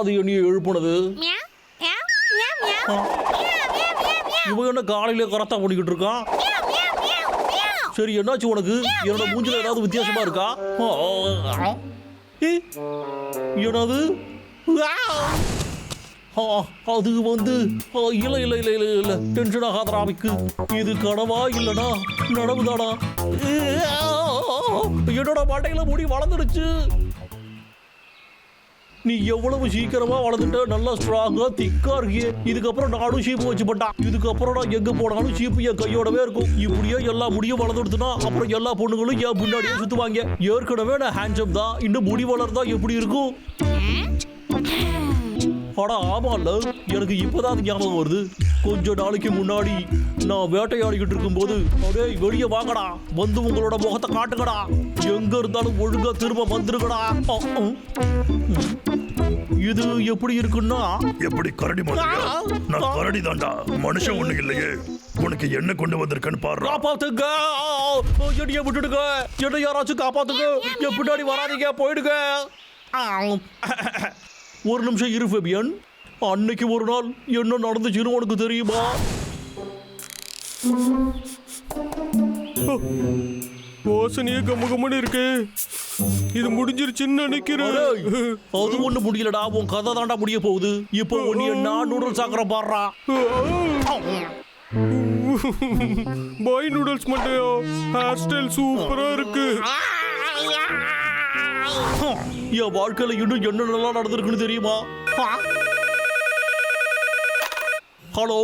அது என்னைய எழுப்புனது. இவன் என்ன காலையில கரத்தா பண்ணிக்கிட்டு இருக்கான் சரி என்னாச்சு உனக்கு? என்னோட மூஞ்சில ஏதாவது வித்தியாசமா இருக்கா? என்னது? அது வந்து இல்ல இல்ல இல்ல இல்ல இல்ல. டென்ஷன் ஆகாத ராமிக்கு இது கனவா இல்லனா நனவுதானா என்னோட மண்டையில முடி வளர்ந்துருச்சு நீ எவ்வளவு சீக்கிரமா வளர்ந்துட்ட? நல்லா ஸ்ட்ராங்கா திக்கா இருக்கியே. இதுக்கப்புறம் நானும் ஷீப்பு வச்சுப்பட்டான் இதுக்கப்புறம் நான் எங்க போனாலும் ஷீப்பு என் கையோடவே இருக்கும். இப்படியே எல்லா முடியும் வளர்ந்துடுத்துனா அப்புறம் எல்லா பொண்ணுங்களும் என் முன்னாடியே சுத்துவாங்க. ஏற்கனவே நான் ஹேண்ட்ஸம் தான். இன்னும் முடி வளர்ந்தா எப்படி இருக்கும்? அட ஆமால்ல? எனக்கு இப்பதான் ஞாபகம் வருது. கொஞ்ச நாளைக்கு முன்னாடி நான் வேட்டையாடிக்கிட்டு இருக்கும்போது அப்படியே வெளியே வாங்கடா. வந்து உங்களோட முகத்தை காட்டுங்கடா. எங்க இருந்தாலும் ஒழுங்கா திரும்ப வந்துருங்கடா. இது எப்படி இருக்குன்னா எப்படி கரடி மாதிரியா நான் கரடி தான்டா. மனுஷன் ஒண்ணு இல்லையே. உனக்கு என்ன கொண்டு வந்திருக்கன்னு பாரு. காப்பாத்துங்க. என்னைய விட்டுடுங்க. என்ன யாராச்சும் காப்பாத்துங்க. என் பின்னாடி வராதீங்க. போயிடுங்க. ஒரு நிமிஷம் இரு ஃபெபியன். அன்னைக்கு ஒரு நாள் என்ன நடந்துச்சுன்னு உனக்கு தெரியுமா? வாசனையே கம்மகம்மன்னு இருக்கு. இது முடிஞ்சிருச்சுன்னு நினைக்கிறேன். அது ஒண்ணு முடியலடா. உன் கதை தாண்டா முடிய போகுது. இப்போ நீ நான் நூடுல்ஸ் ஆக்குற பாடுறா? பாய் நூடுல்ஸ் மட்டும் ஹேர் ஸ்டைல் சூப்பரா இருக்கு. என் வாழ்க்கையில இன்னும் என்னென்னலாம் நடந்திருக்குன்னு தெரியுமா? ஹலோ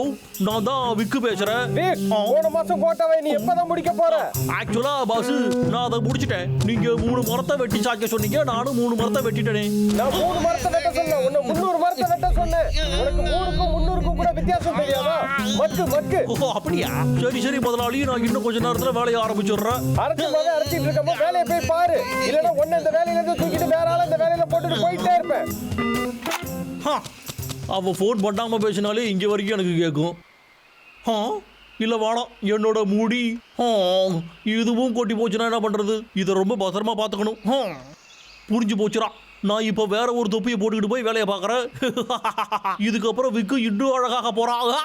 நான் தான் விக்கு பேசுறேன். போன மாசம் போட்டவை நீ எப்பதான் முடிக்க போற? ஆக்சுவலா பாஸ் நான் அதை முடிச்சிட்டேன். நீங்க மூணு மரத்தை வெட்டி சாய்க்க சொன்னீங்க நானும் மூணு மரத்தை வெட்டிட்டேனே. நான் மூணு மரத்தை வெட்ட சொன்னேன். உன்னை முந்நூறு மரத்தை வெட்ட சொன்னேன். உனக்கு மூணுக்கும் முந்நூறுக்கும் கூட வித்தியாசம் தெரியாதா? மக்கு மக்கு. ஓ அப்படியா? சரி சரி முதலாளி நான் இன்னும் கொஞ்ச நேரத்துல வேலையை ஆரம்பிச்சிடுறேன். அரைச்ச மாதிரி அரைச்சிட்டு இருக்கப்போ வேலையை போய் பாரு. இல்லைன்னா உன்னை இந்த வேலையில இருந்து தூக்கிட்டு வேற ஆள இந்த வேலையில போட்டுட்டு போயிட்டே இருப்பேன். அவள் ஃபோன் பண்ணாமல் பேசினாலே இங்கே வரைக்கும் எனக்கு கேட்கும் ஆ இல்லை வாடா என்னோட முடி. ஆ, இதுவும் கொட்டி போச்சுன்னா என்ன பண்ணுறது இதை ரொம்ப பத்திரமா பார்த்துக்கணும் ஆ, புரிஞ்சு போச்சுடா. நான் இப்போ வேற ஒரு தொப்பியை போட்டுக்கிட்டு போய் வேலையை பார்க்குறேன் இதுக்கப்புறம் விக்கு இன்னும் அழகாக போகிறாங்க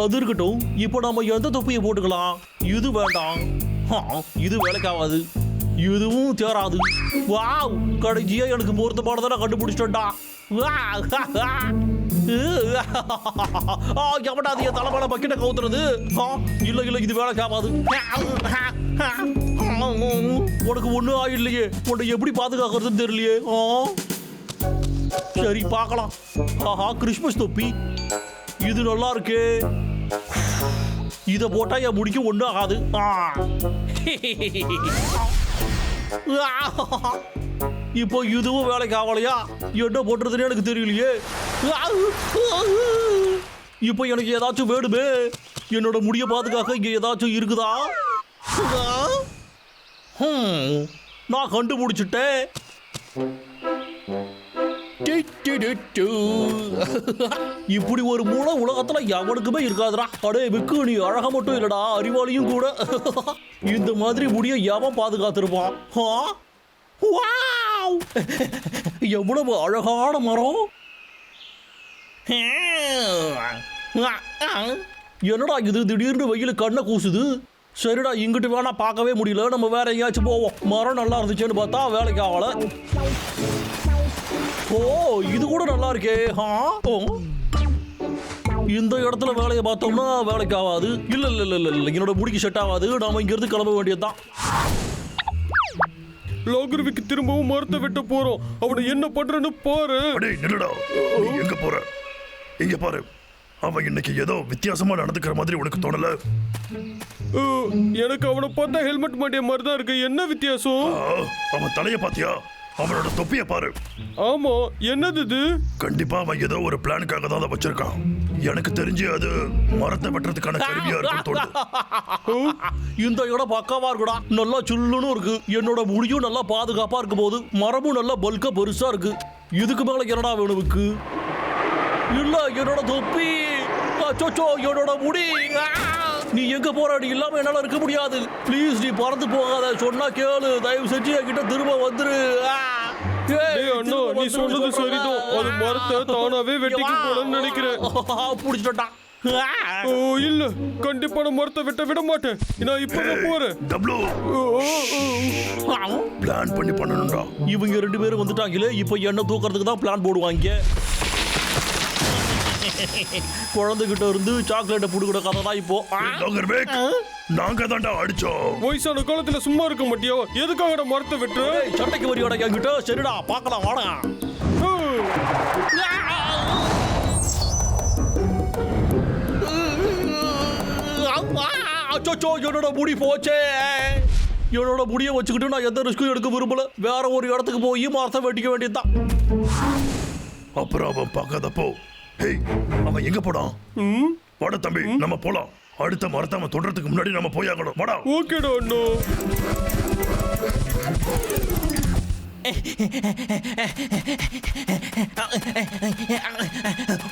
அது இருக்கட்டும் இப்போ நம்ம எந்த தொப்பியை போட்டுக்கலாம்? இது வேண்டாம். இது வேலைக்காகாது. இதுவும் தேராது. வாவ் கடைசியா எனக்கு பொருத்தமானதை கண்டுபிடிச்சிட்டா எவடா அது என் தலைமையில பக்கிட்ட கவுத்துறது? இல்ல இல்ல இது வேலை காமாது உனக்கு ஒண்ணும் ஆயிடலையே. உன்னை எப்படி பாதுகாக்கிறதுன்னு தெரியலையே. சரி பார்க்கலாம். ஆஹா கிறிஸ்மஸ் தொப்பி. இது நல்லா இருக்கே. இதை போட்டா என் முடிக்க ஒன்றும் ஆகாது. ஆ. இப்போ இதுவும் வேலைக்கு ஆகலையா? என்ன போட்டுறதுன்னு எனக்கு தெரியலையே. இப்போ எனக்கு ஏதாச்சும் வேணுமே? என்னோட முடிய பாதுகாக்க இங்கே ஏதாச்சும் இருக்குதா? நான் கண்டுபிடிச்சிட்டேன். இப்படி ஒரு மூளை உலகத்துல எவனுக்குமே இருக்காதுடா. அடே விக்கு நீ அழகா மட்டும் இல்லடா. அறிவாளியும் கூட. இந்த மாதிரி முடிய எவன் பாதுகாத்திருப்பான்? எவ்வளவு அழகான மரம்? என்னடா இது? திடீர்னு வெயில் கண்ணை கூசுது. சரிடா இங்கிட்டு வேணா பார்க்கவே முடியல. நம்ம வேற எங்கேயாச்சும் போவோம். மரம் நல்லா இருந்துச்சுன்னு பார்த்தா வேலைக்கு ஆகலை. ஓ இது கூட நல்லா இருக்கே இந்த இடத்துல வேலையை பார்த்தோம்னா வேலைக்கு ஆகாது. இல்ல இல்ல இல்ல இல்ல இல்ல என்னோட முடிக்கு செட் ஆகாது. நாம இங்க இருந்து கிளம்ப வேண்டியதுதான். லாகர்விக்கு திரும்பவும் மரத்தை வெட்ட போறோம். அவனை என்ன பண்றன்னு பாரு. அடே நில்லுடா. நீ எங்க போற? இங்க பாரு. அவன் இன்னைக்கு ஏதோ வித்தியாசமா நடந்துக்கிற மாதிரி உனக்கு தோணல? எனக்கு அவனை பார்த்தா ஹெல்மெட் மாட்டிய மாதிரி தான் இருக்கு. என்ன வித்தியாசம்? அவன் தலைய பாத்தியா அவனோட தொப்பிய பாரு. ஆமா என்னது இது? கண்டிப்பா அவன் ஏதோ ஒரு பிளானுக்காக தான் அதை வச்சிருக்கான். எனக்கு தெரிஞ்சு அது மரத்தை வெட்டுறதுக்கான கருவியா இருக்கும் தோணுது. இந்த இடம் பக்காவா இருக்குடா. நல்லா சில்லுன்னு இருக்கு. என்னோட முடியும் நல்லா பாதுகாப்பா இருக்க போது மரமும் நல்லா பல்கா பெருசா இருக்கு. இதுக்கு மேல என்னடா வேணுவுக்கு இல்ல என்னோட தொப்பி. என்னோட முடி! நீ எங்க நீ இல்லாம என்னால இருக்க முடியாது. ப்ளீஸ் நீ பறந்து போகாத. சொன்னா கேளு. தயவு செஞ்சு என்கிட்ட திரும்ப வந்துரு. அண்ணா நீ சொன்னது. சரிதான். அது மரத்தை தானாவே வெட்டிக்க போலன்னு நினைக்கிறேன். புடிச்சிட்டா ஓ இல்ல. கண்டிப்பா நான் மரத்தை வெட்ட விட மாட்டேன். நான் இப்பதான் போறேன். டப்ளு. பிளான் பண்ணி பண்ணணும்டா. இவங்க ரெண்டு பேரும் வந்துட்டாங்களே. இப்போ என்ன தூக்கறதுக்கு தான் பிளான் போடுவாங்க. குழந்தைகிட்ட இருந்து சாக்லேட்டை புடுக்கிற கதை தான் இப்போ நாங்க தான்டா அடிச்சோம். வயசான காலத்துல சும்மா இருக்க மாட்டியா? எதுக்காக மரத்தை வெட்டுற? ஏய், சண்டைக்கு வரியோட என்கிட்ட. சரிடா பார்க்கலாம் வாடா. அச்சோ என்னோட முடி போச்சே. என்னோட முடியை வச்சுக்கிட்டு நான் எந்த ரிஸ்க்கும் எடுக்க விரும்பல. வேற ஒரு இடத்துக்கு போய் மரத்தை வெட்டிக்க வேண்டியதுதான். அப்புறம் அவன் பார்க்காதப்போ ஹேய் அவன் எங்க போடான் ம், வாடா தம்பி நம்ம போலாம். அடுத்த மரத்தை அவன் தொடறதுக்கு முன்னாடி நம்ம போயாகணும் வாடா. ஓகேடா அண்ணா.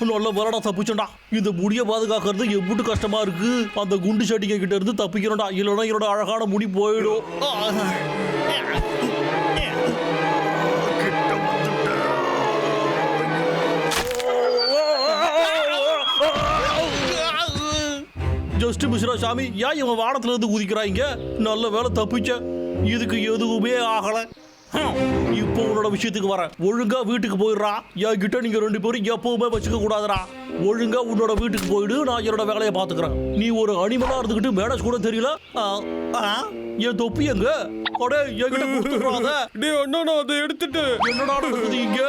நல்ல வரடா தப்பிச்சோண்டா. இந்த முடிய பாதுகாக்கிறது எவ்வளவு கஷ்டமா இருக்கு. அந்த குண்டு சட்டிங்க கிட்ட இருந்து தப்பிக்கணும்டா இல்லைன்னா என்னோட அழகான முடி போயிடும். ஜஸ்ட் மிஸ்ரா சாமி ஏன் இவன் வானத்துல இருந்து குதிக்கிறாங்க நல்ல வேலை தப்பிச்ச. இதுக்கு எதுவுமே ஆகல. இப்போ உன்னோட விஷயத்துக்கு வரேன். ஒழுங்கா வீட்டுக்கு போயிடுறா. என்கிட்ட நீங்க ரெண்டு பேரும் எப்பவுமே வச்சுக்க கூடாதுடா. ஒழுங்கா உன்னோட வீட்டுக்கு போயிடு நான் என்னோட வேலையை பாத்துக்கிறேன் நீ ஒரு அனிமலா இருந்துகிட்டு மேனேஜ் கூட தெரியல. என் தொப்பி எங்க? அடே என்கிட்ட கொடுத்துடுறாத டேய் அண்ணா நான் அதை எடுத்துட்டேன். என்னடா நடக்குது இங்க?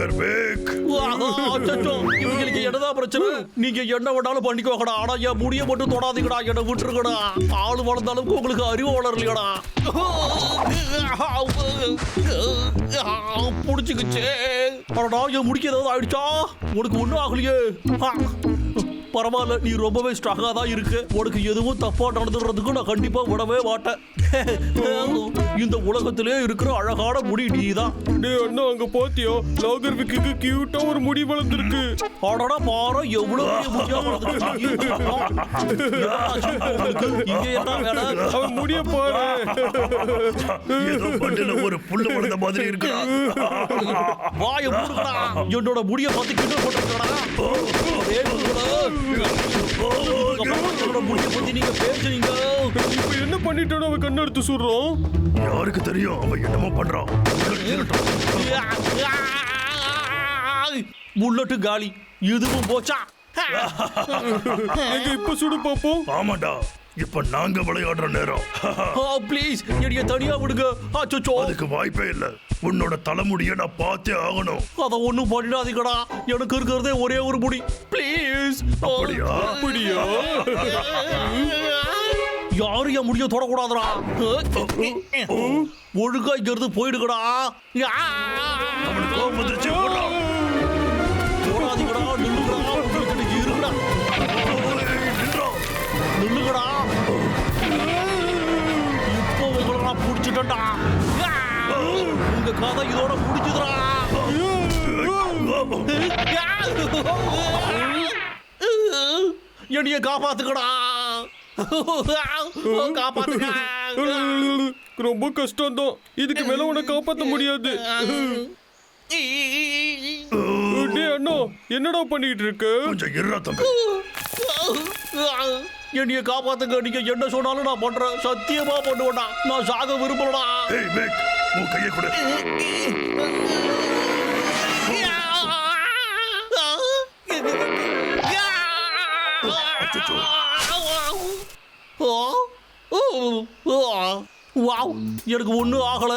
லாகர் அச்சோ இவங்களுக்கு என்னதான் பிரச்சனை? நீங்க என்ன வேணாலும் பண்ணிக்கோங்கடா. ஆனா என் முடிய மட்டும் தொடாதீங்கடா. என்ன விட்டுருக்கடா ஆளு வளர்ந்த அளவுக்கு உங்களுக்கு அறிவு வளரலையடா. புடிச்சுக்கிச்சு. அடடா என் முடிக்க ஏதாவது ஆயிடுச்சா? உனக்கு ஒன்றும் ஆகலையே. பரவாயில்ல நீ ரொம்பவே ஸ்ட்ராங்காக தான் இருக்கு. உனக்கு எதுவும் தப்பாக நடந்துடுறதுக்கு நான் கண்டிப்பாக விடவே மாட்டேன். இந்த உலகத்திலே இருக்கிற அழகான முடி நீதான் டேய் அண்ணா அங்க பாத்தியா லாகர் விக்கு கியூட்டா ஒரு முடி வளர்ந்துருக்கு அடடா பாரு எவ்வளவு முடியா வளர்ந்துருக்கு. அவன் முடிய பாரு ஒரு புல்லு வளர்ந்த மாதிரி இருக்குடா வாயை மூடுங்கடா. என்னோட முடிய பார்த்து கிண்டல். இதுக்கப்புறம் என்னோட முடிய பத்தி நீங்க பேசுறீங்க இப்ப என்ன பண்ணிட்டானோ அவன் கண்ணு எடுத்து சுடுறான்? யாருக்கு தெரியும்? அவன் என்னமோ பண்றான். புல்லட்டு காலி. இதுவும் போச்சா? எங்க இப்ப சுடு பாப்போம்? ஆமாடா. இப்ப நாங்க விளையாடுற நேரம். ப்ளீஸ் என்னைய தனியா விடுங்க. அச்சோ அதுக்கு வாய்ப்பே இல்ல. உன்னோட தலைமுடிய நான் பார்த்தே ஆகணும். அத ஒண்ணும் பண்ணிடாதீங்கடா. எனக்கு இருக்கிறதே ஒரே ஒரு முடி. ப்ளீஸ் அப்படியா? அப்படியா? யாரும் என் முடிய தொடக்கூடாதுடா? ஒழுங்கா இங்க இருந்து ஓடுறா. போடாதீங்கடா நில்லுங்கடா. இருக்குடா. நில்லுங்கடா. இப்போ உங்களை நான் பிடிச்சிட்டேன்டா. உங்க கதை இதோட முடிச்சுதுடா என்னைய காப்பாத்துக்கடா காப்பாத்துக்க ரொம்ப கஷ்டம் தான் இதுக்கு மேல உன்னை காப்பாத்த முடியாது. டேய் அண்ணா என்னடா பண்ணிட்டு இருக்க கொஞ்சம் இருடா தம்பி. என்னைய காப்பாத்துங்க. நீங்க என்ன சொன்னாலும் நான் பண்றேன். சத்தியமா பண்ணுவேன்டா. நான் சாக விரும்பலடா. ஏய் மேக் உன் கையை கொடு. எனக்கு ஒன்றும் ஆகல.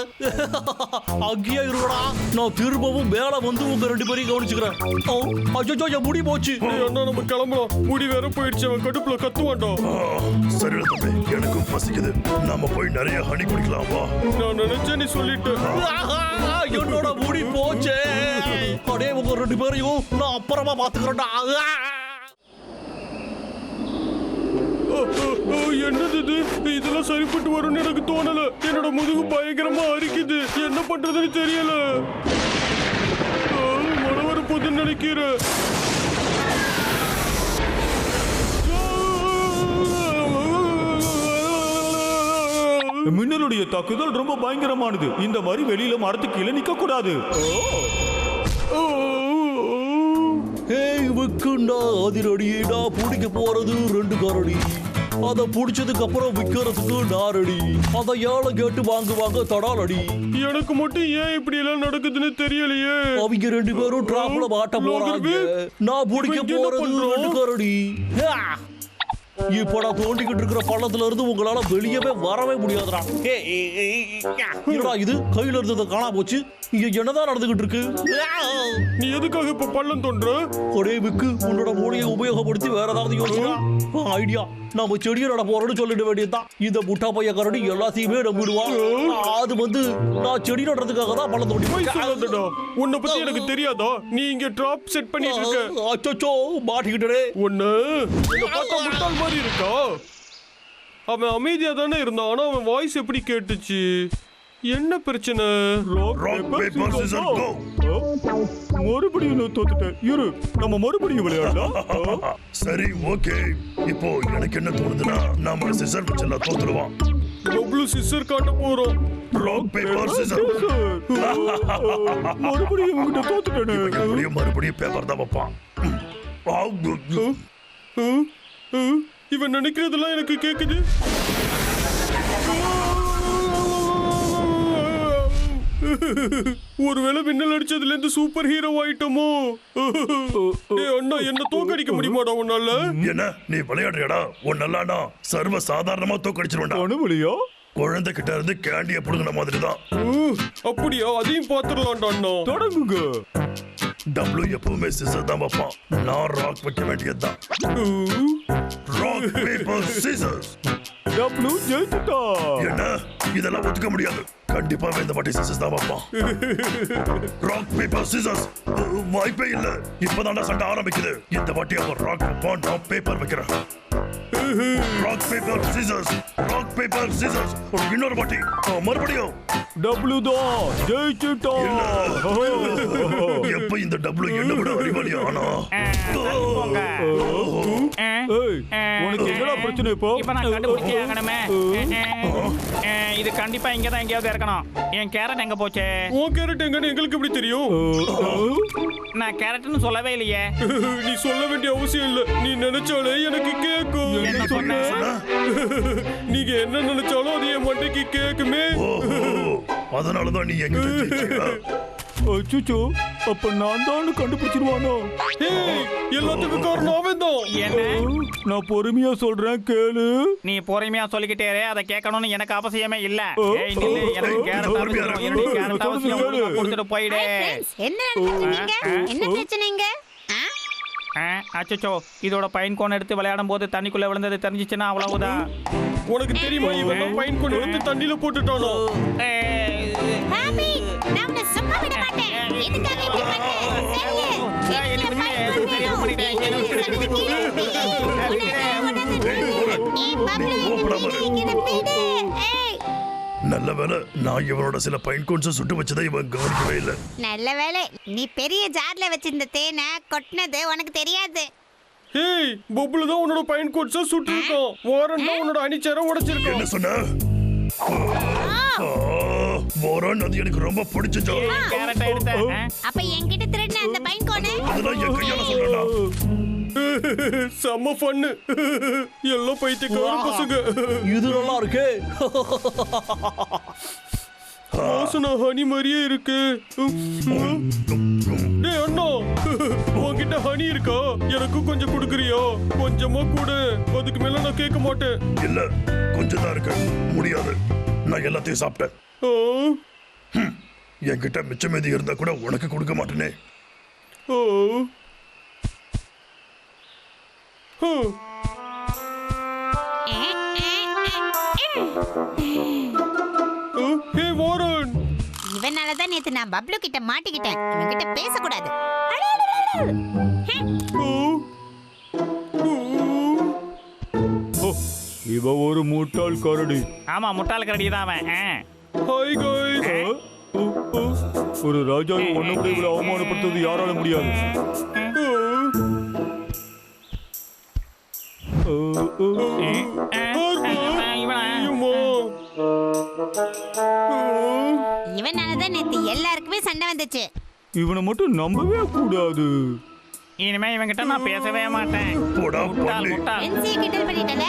அங்கேயே இருடா நான் திரும்பவும் மேலே வந்து உங்க ரெண்டு பேரையும் கவனிச்சுக்கிறேன். ஓ அச்சோ என் முடி போச்சு. அண்ணா நம்ம கிளம்பலாம் முடி வேற போயிடுச்சு. அவன் கடுப்புல கத்துவான்டா. ஆ, சரிடா தம்பி எனக்கும் பசிக்குது. நாம போய் நிறைய ஹனி குடிக்கலாம். வா. நான் நினைச்சேன் நீ சொல்லிட்ட. ஆஹா, என்னோட முடி போச்சே. அடே உங்க ரெண்டு பேரையும் நான் அப்புறமா பாத்துக்கிறேன்டா என்னது இது? இதெல்லாம் சரிப்பட்டு வரும்னு எனக்கு தோணல. என்னோட முதுகு பயங்கரமா அரிக்குது. என்ன பண்றதுன்னு தெரியல. ஓ, மழை வர போதுன்னு நினைக்கிறேன். மின்னலுடைய தாக்குதல் ரொம்ப பயங்கரமானது. இந்த மாதிரி வெளியில மரத்துக்கு கீழே நிக்க கூடாது ஏய் விக்குண்டா அதிரடிடா பிடிக்க போறது ரெண்டு கரடி. அத புடிச்சதுக்கு அப்புறம் விக்கிறதுக்கு நாரடி. அத ஏழை கேட்டு வாங்குவாங்க தடாலடி. எனக்கு மட்டும் ஏன் இப்படி எல்லாம் நடக்குதுன்னு தெரியலையே? அவங்க ரெண்டு பேரும் டிராப்ல மாட்ட போறாங்க. நான் பிடிக்க போறது பண்றான்? ரெண்டு கரடி ஆ! இப்ப நான் தோண்டிக்கிட்டு இருக்கிற பள்ளத்துல இருந்து உங்களால வெளியவே வரவே முடியாதுடா. என்னடா இது? கையில இருந்தது காணா போச்சு. இங்க என்னதான் நடந்துகிட்டு இருக்கு! நீ எதுக்காக இப்ப பள்ளம் தோன்ற? ஒரே விக்கு உன்னோட மூளையை உபயோகப்படுத்தி வேற ஏதாவது யோசிச்சா ஐடியா. நம்ம செடியை நட போறோம்னு சொல்லிட வேண்டியதுதான். இந்த முட்டா பைய கரடி எல்லாத்தையுமே நம்பிடுவான். அது வந்து நான் செடி நடுறதுக்காக தான் சொல்லாதடா தோண்டி உன்னை பத்தி எனக்கு தெரியாதா? நீ இங்க டிராப் செட் பண்ணிட்டு இருக்க. அச்சோ மாட்டிக்கிட்டே ஒண்ணு பார்த்தா முட்டாள் மாதிரி இருக்கா? அவன் அமைதியா தானே இருந்தான் ஆனா அவன் வாய்ஸ் எப்படி கேட்டுச்சு? என்ன பிரச்சனை? ராக் பேப்பர் சிசர் கோ மறுபடியும் நான் தோத்துட்டேன். இரு நம்ம மறுபடியும் விளையாடலாம். சரி ஓகே. இப்போ எனக்கு என்ன தோணுதுன்னா நாம சிசர் வச்செல்லாம் தோத்துடுவான் பப்ளு சிஸ்டர் காட்ட போறோம்? ராக் பேப்பர் சிசர் மறுபடியும் உங்ககிட்ட தோத்துட்டேனே. எப்படியும் மறுபடியும் பேப்பர் தான் வைப்பான்? இவன் நினைக்கிறதெல்லாம் எனக்கு கேக்குது. ஒருவேளை மின்னல் அடிச்சதுல இருந்து சூப்பர் ஹீரோ ஆயிட்டோமோ அண்ணா என்ன தோக்கடிக்க முடியுமாடா உன்னால? என்ன? நீ விளையாடுறியடா? உன்னெல்லாம் நான் சர்வ சாதாரணமா தோக்கடிச்சிருவேன்டா. அனுமதியா? குழந்தை கிட்ட இருந்து கேண்டிய புடுங்கின மாதிரி தான் அப்படியா? அதையும் பாத்துடலாம்டா அண்ணா. தொடங்குங்க. டபுள்யூ எப்பவுமே சிசர் தான் வைப்பான். நான் ராக் வைக்க வேண்டியதுதான். ராக் பேப்பர் சிசர்ஸ் டப்ளு ஜெயிச்சுட்டா என்ன? இதெல்லாம் ஒத்துக்க முடியாது. கண்டிப்பா இந்த வாட்டி சிசஸ் தான் வைப்பான் ராக் பேப்பர் சிசஸ் வாய்ப்பே இல்ல. இப்பதான்டா சண்டை ஆரம்பிக்குது. இந்த வாட்டி அவன் ராக் பாண்ட் நான் பேப்பர் வைக்கிறான். ராக் பேப்பர் சிசஸ் ராக் பேப்பர் சிசர்ஸ் இன்னொரு அஹ், மறுபடியும் டப்ளு தான் ஜெயிச்சுட்டா எப்ப இந்த டபுள்யூ என்ன விட அறிவாளி ஆனா உனக்கு என்னடா பிரச்சனை இப்போ இப்ப நான் கண்டுபிடிச்சே ஆகணுமே இது கண்டிப்பா இங்க தான் எங்கேயாவது இருக்கணும் என் கேரட் எங்க போச்சு உன் கேரட் எங்கன்னு எங்களுக்கு எப்படி தெரியும் நான் கேரட்னு சொல்லவே இல்லையே நீ சொல்ல வேண்டிய அவசியம் இல்ல நீ நினைச்சாலே எனக்கு கேக்கும் நீங்க என்ன நினைச்சாலும் அது என் மண்டைக்கு கேக்குமே. அதனாலதான் நீ எங்க அச்சுச்சோ அப்ப நான் தான் கண்டுபிடிச்சிருவானோ? ஏய், எல்லாத்துக்கும் காரணம் அவன் தான் என்ன நான் பொறுமையா சொல்றேன் கேளு. நீ பொறுமையா சொல்லிக்கிட்டே அதை கேட்கணும்னு எனக்கு அவசியமே இல்ல. எனக்கு போயிடு. என்ன பிரச்சனைங்க? அச்சோ இதோட பைன் கோன் எடுத்து விளையாடும் போது தண்ணிக்குள்ள விழுந்தது தெரிஞ்சிச்சுன்னா அவ்வளவுதான் உனக்கு தெரியுமா இவன் பைன் கொண்டு வந்து தண்ணியில போட்டுட்டானோ என்ன நல்ல வேலை நான் இவனோட சில பைன் கோன்ஸை சுட்டு வச்சதை இவன் கவனிக்கவே இல்லை. நல்ல வேலை நீ பெரிய ஜார்ல வச்சிருந்த தேனை கொட்டினது உனக்கு தெரியாது. ஏய் பொப்புல தான் உன்னோட பைன் கோட்ஸா சுட்டு இருக்கான் வாரன் தான் உன்னோட அணிச்சேர உடைச்சிருக்கான். என்ன சொன்ன? ஆ, மோரன் அது எனக்கு ரொம்ப பிடிச்ச கேரட்டை எடுத்தேன் ஆ? அப்ப என்கிட்ட திருடின அந்த பையன் கோணு அதெல்லாம் என் கையால சொல்றா செம்ம ஃபன்னு எல்லாம் பைத்தியக்கார பசங்க. இது நல்லா இருக்கே. வாசனை ஹனி மாதிரியே இருக்கு. டேய் அண்ணா. உன்கிட்ட ஹனி இருக்கா? எனக்கும் கொஞ்சம் கொடுக்குறியா? கொஞ்சமா கொடு. அதுக்கு மேல நான் கேட்க மாட்டேன். இல்ல கொஞ்சம் தான் இருக்கு. முடியாது. நான் எல்லாத்தையும் சாப்பிட்டேன். என்கிட்ட மிச்சம் மீதி இருந்தா கூட உனக்கு கொடுக்க மாட்டேனே. ஆ. ஹே வாரன் இவனாலதான் நேத்து நான் பப்ளு கிட்ட மாட்டிக்கிட்டேன். இவன் கிட்ட பேசக்கூடாது இவ ஒரு முட்டாள் கரடி. ஆமா முட்டாள் கரடி தான் அவன். Hi guys? ஓ, ஓ. ஒரு ராஜாவை ஒண்ணு கூட இவ்வளவு அவமானப்படுத்துவது யாரால முடியாது. இவனாலதான் நேத்து எல்லாருக்குமே சண்டை வந்துச்சு. இவனை மட்டும் நம்பவே கூடாது. இனிமே இவன்கிட்ட நான் பேசவே மாட்டேன். என்சியை கிண்டல் பண்ணிட்டல?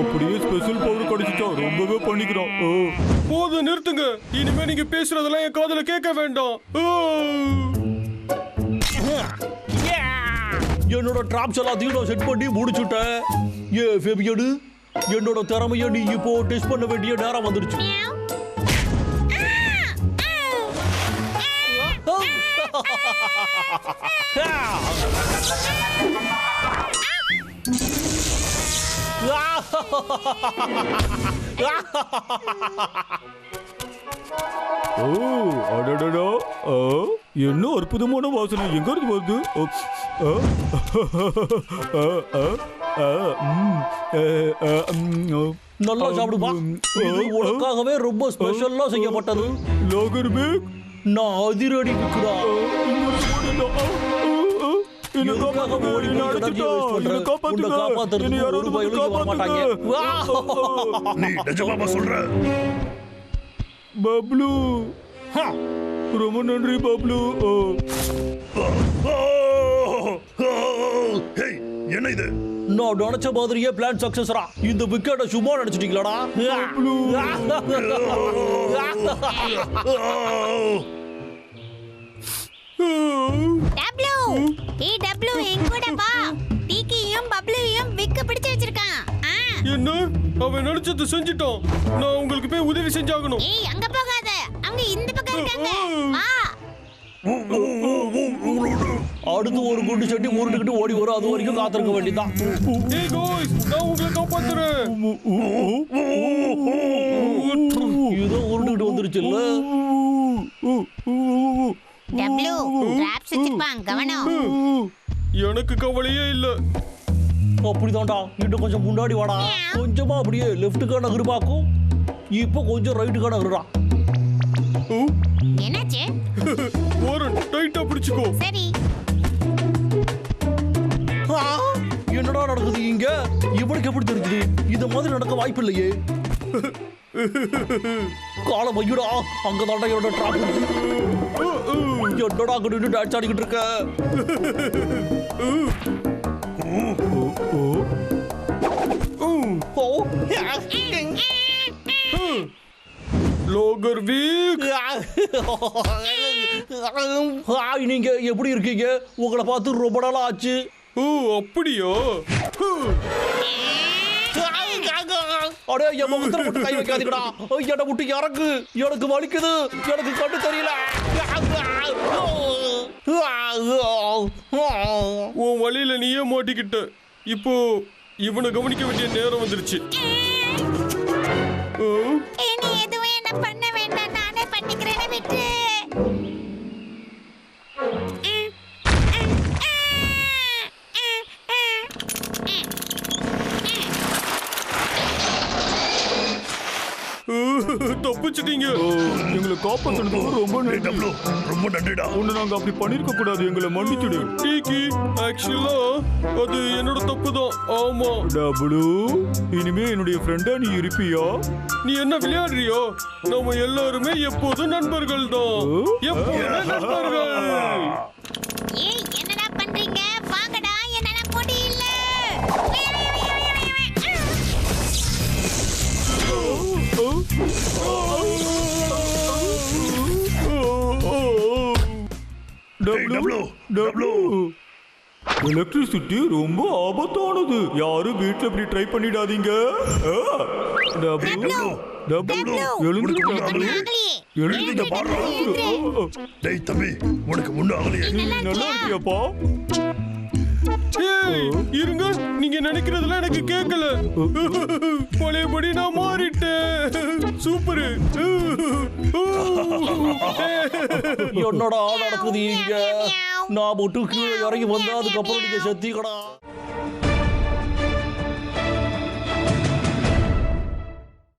அப்படியே ஸ்பெஷல் பவர் கிடைச்சிட்டா ரொம்பவே பண்ணிக்கிறான். ஓ போதும் நிறுத்துங்க. இனிமே நீங்க பேசுறதெல்லாம் என் காதுல கேட்க வேண்டாம். என்னோட ட்ராப்ஸ் எல்லாத்தையும் நான் செட் பண்ணி முடிச்சுட்டேன். ஏ ஃபெபியடு என்னோட திறமையை நீ இப்போ டெஸ்ட் பண்ண வேண்டிய நேரம் வந்துடுச்சு ஓ அடடடா. ஓ என்ன அற்புதமான வாசனை. எங்க இருந்து வருது? நல்லா சாப்பிடுப்பா இது உனக்காகவே ரொம்ப ஸ்பெஷலா செய்யப்பட்டது. லாகர் பேக் நான் அதிரடி பப்ளு. ரொம்ப நன்றி பப்ளு. ஓ ஹேய் என்ன இது? நான் நினைச்ச மாதிரியே பிளான் சக்சஸ்ரா இந்த விக்கெட்டை சும்மா நினைச்சிட்டீங்களாடா? டப்ளு ஏய் டப்ளு என் கூட வா. டீக்கியும் பப்ளுவையும் விக்க பிடிச்சு வச்சிருக்கான். ஆ. என்ன? அவன் நினைச்சதை செஞ்சிட்டான். நான் உங்களுக்கு போய் உதவி செஞ்சாகணும். ஏய் அங்க போகாத. அவங்க இந்த பக்கம் இருக்காங்க. வா. அடுத்து ஒரு குண்டு சட்டி உருண்டுகிட்டு ஓடி வரும். அது வரைக்கும் காத்திருக்க வேண்டியதான் இதோ டிராப்ஸ் வச்சிருப்பான் கவனம். எனக்கு கவலையே இல்ல. அப்படிதான்டா. இன்னும் கொஞ்சம் முன்னாடி வாடா. கொஞ்சமா அப்படியே லெஃப்ட்டுக்கான நகருப்பாக்கும் இப்போ கொஞ்சம் ரைட்டுக்கான நகருடா. என்னாச்சு? வாரன் டைட்டா பிடிச்சுக்கோ. சரி. என்னடா நடக்குது இங்க? இவனுக்கு எப்படி தெரிஞ்சது? இந்த மாதிரி நடக்க வாய்ப்பு இல்லையே காலம் ஐயடா அங்க தாண்டா என்னோட டிராப் என்னடா அங்க நின்று டான்ஸ் ஆடிக்கிட்டு இருக்க? லோகர் வீக். நீங்க எப்படி இருக்கீங்க? உங்களை பார்த்து ரொம்ப நாள் ஆச்சு ஓ அப்படியா? அடே என் முகத்துல மட்டும் கை வைக்காதீங்கடா. என்னை விட்டு இறங்கு. எனக்கு வலிக்குது. எனக்கு கண்ணு தெரியல. உன் வழியில நீயே மாட்டிக்கிட்ட. இப்போ இவனை கவனிக்க வேண்டிய நேரம் வந்துருச்சு. என்ன பண்ண தப்பிச்சிட்டீங்க. எங்களை காப்பாத்துனதுக்கு ரொம்ப நன்றி. ரொம்ப நன்றிடா. ஒண்ணு நாங்க அப்படி பண்ணிருக்க கூடாது எங்களை மன்னிச்சுடு. டீக்கி ஆக்சுவலா அது என்னோட தப்பு தான் ஆமா. டபுளு இனிமே என்னுடைய ஃப்ரெண்டா நீ இருப்பியா? நீ என்ன விளையாடுறியோ? நம்ம எல்லாருமே எப்போதும் நண்பர்கள் தான் எப்போதுமே நண்பர்கள். ஏய் எலக்ட்ரிசிட்டி ரொம்ப ஆபத்தானது. யாரும் வீட்ல இப்படி ட்ரை பண்ணிடாதீங்க. எழுந்து நல்லா இருக்கியாப்பா? இருங்க. நீங்க நினைக்கிறதெல்லாம் எனக்கு கேட்கல பழையபடி நான் மாறிட்டேன். சூப்பர். என்னடா நடக்குது இங்க? நான் மட்டும் கீழே இறங்கி வந்தா அதுக்கப்புறம் நீங்க செத்தீங்கடா.